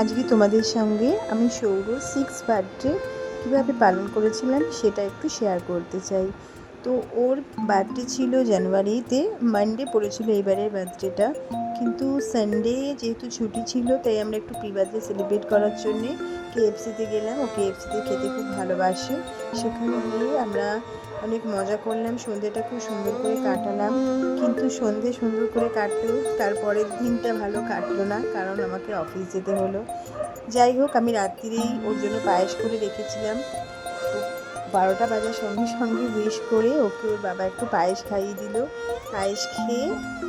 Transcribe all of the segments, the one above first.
আজকে তোমাদের সঙ্গে আমি সৌর সিক্স বার্থডে কীভাবে পালন করেছিলাম সেটা একটু শেয়ার করতে চাই। তো ওর বার্থডে ছিল জানুয়ারিতে মানডে পড়েছিল এবারের বার্থডেটা কিন্তু সানডে যেহেতু ছুটি ছিল, তাই আমরা একটু প্রি বার্থডে সেলিব্রেট করার জন্যে কেএফসিতে গেলাম। ও কেএফসিতে খেতে খুব ভালোবাসে। সেখানে গিয়ে আমরা অনেক মজা করলাম, সন্ধ্যেটা খুব সুন্দর করে কাটালাম। কিন্তু সন্ধে সুন্দর করে কাটলো তারপরের দিনটা ভালো কাটলো না, কারণ আমাকে অফিস যেতে হলো। যাই হোক, আমি রাত্রিরেই ওর জন্য পায়েস করে রেখেছিলাম। বারোটা বাজার সঙ্গে সঙ্গে উইশ করে ওকে ওর বাবা একটু পায়েস খাইয়ে দিল। পায়েস খেয়ে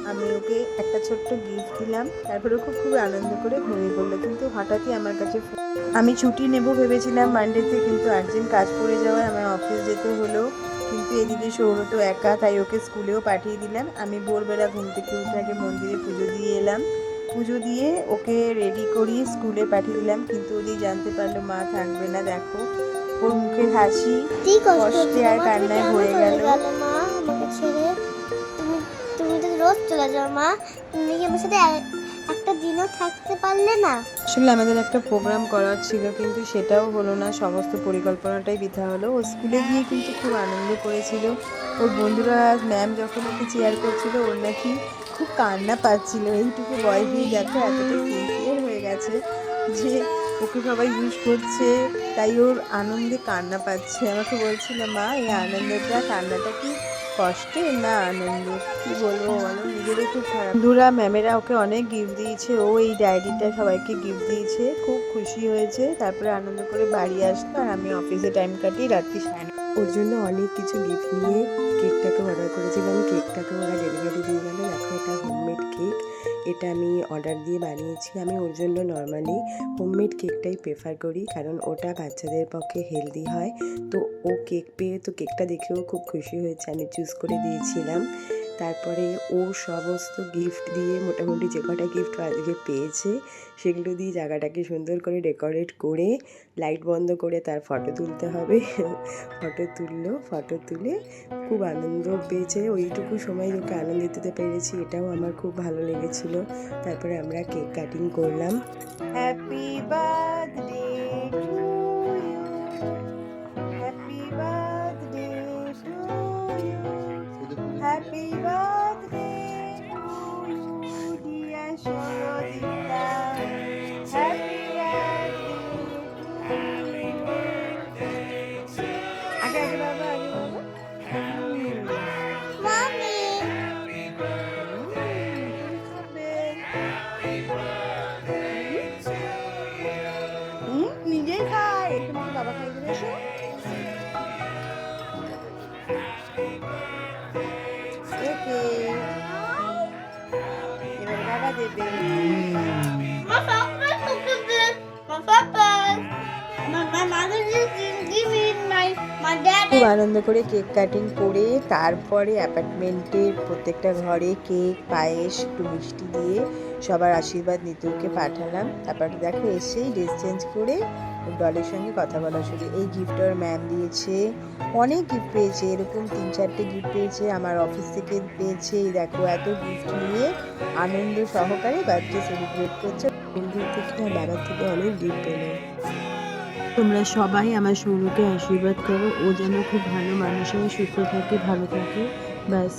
আমি ওকে একটা ছোট্ট গিফট দিলাম। তারপরে খুব খুব আনন্দ করে ঘুমিয়ে পড়ল। কিন্তু হঠাৎই আমার কাছে আমি ছুটি নেব ভেবেছিলাম মানডেতে কিন্তু আর্জেন্ট কাজ পড়ে যাওয়ায় আমার অফিস যেতে হলো। কিন্তু এদিকে সৌর তো একা তাই ওকে স্কুলেও পাঠিয়ে দিলাম। আমি ভোরবেলা ঘুম থেকে উঠে আগে মন্দিরে পুজো দিয়ে এলাম। পুজো দিয়ে ওকে রেডি করিয়ে স্কুলে পাঠিয়ে দিলাম কিন্তু ওদিকে জানতে পারল মা থাকবে না দেখো। ওর মুখের হাসি কি কষ্ট আর কান্নায় ভরে গেল। মা? আমাকে ছেড়ে তুমি তুমি তো রোজ চলে যাও মা তুমি কি আমার সাথে এ- থাকতে পারলে না। আসলে আমাদের একটা প্রোগ্রাম করার ছিল, কিন্তু সেটাও হলো না। সমস্ত পরিকল্পনাটাই বৃথা হলো। ও স্কুলে গিয়ে কিন্তু খুব আনন্দ করেছিল। ওর বন্ধুরা ম্যাম যখন ওকে চেয়ার করছিল ওর নাকি খুব কান্না পাচ্ছিল। এইটুকু বয়সেই দেখো এতটা সিনসিয়ার হয়ে গেছে যে ওকে সবাই ইউজ করছে। তাই ওর আনন্দে কান্না পাচ্ছে। আমাকে বলছিল, মা, এই আনন্দটা, কান্নাটা কি কষ্টে? না, আনন্দ। কি বলব বলো? নিজের খুব খারাপ। ম্যামেরা ওকে অনেক গিফট দিয়েছে। ও এই ডায়েরিটা সবাইকে গিফট দিয়েছে। খুব খুশি হয়েছে। তারপরে আনন্দ করে বাড়ি আসতো আর আমি অফিসে টাইম কাটিয়ে রাত্রি সাড়ে ওর জন্য অনেক কিছু গিফট নিয়ে কেকটাকে অর্ডার করেছিলাম। কেকটাকে ওরা ডেলিভারি দিয়ে গেল। দেখো এটা হোমমেড কেক এটা আমি অর্ডার দিয়ে বানিয়েছি। আমি ওর জন্য নর্মালি হোমমেড কেকটাই প্রেফার করি, কারণ ওটা বাচ্চাদের পক্ষে হেলদি হয়। তো ও কেক পেয়ে, তো কেকটা দেখেও খুব খুশি হয়েছে। আমি চুজ করে দিয়েছিলাম। তারপরে ও সমস্ত গিফট দিয়ে মোটামুটি যে কটা গিফট আজকে পেয়েছে, সেগুলো দিয়ে জায়গাটাকে সুন্দর করে ডেকোরেট করে লাইট বন্ধ করে তার ফটো তুলতে হবে। ফটো তুললো ফটো তুলে খুব আনন্দ পেয়েছে। ওইটুকু সময় ওকে আনন্দ দিতে পেরেছি, এটাও আমার খুব ভালো লেগেছিল। তারপরে আমরা কেক কাটিং করলাম। হ্যাপি বার্থডে বাবা খাই dad. খুব আনন্দ করে কেক কাটিং করে তারপরে অ্যাপার্টমেন্টের প্রত্যেকটা ঘরে কেক, পায়েস, একটু মিষ্টি দিয়ে সবার আশীর্বাদ নিতুকে পাঠালাম তারপর দেখো এসেই ড্রেস চেঞ্জ করে ডলের সঙ্গে কথা বলা শুরু। এই গিফট ম্যাম দিয়েছে। অনেক গিফট পেয়েছে, এরকম তিন চারটে গিফট পেয়েছে, আমার অফিস থেকে পেয়েছে। এই দেখো, এত গিফট নিয়ে আনন্দ সহকারে বার্থডে সেলিব্রেট করছে। বন্ধুর থেকে বাবার থেকে অনেক গিফট পেল তোমরা সবাই আমার সৌরকে আশীর্বাদ করো। ও যেন খুব ভালো মানুষ হয়, সুস্থ থাকে, ভালো থাকে। ব্যাস।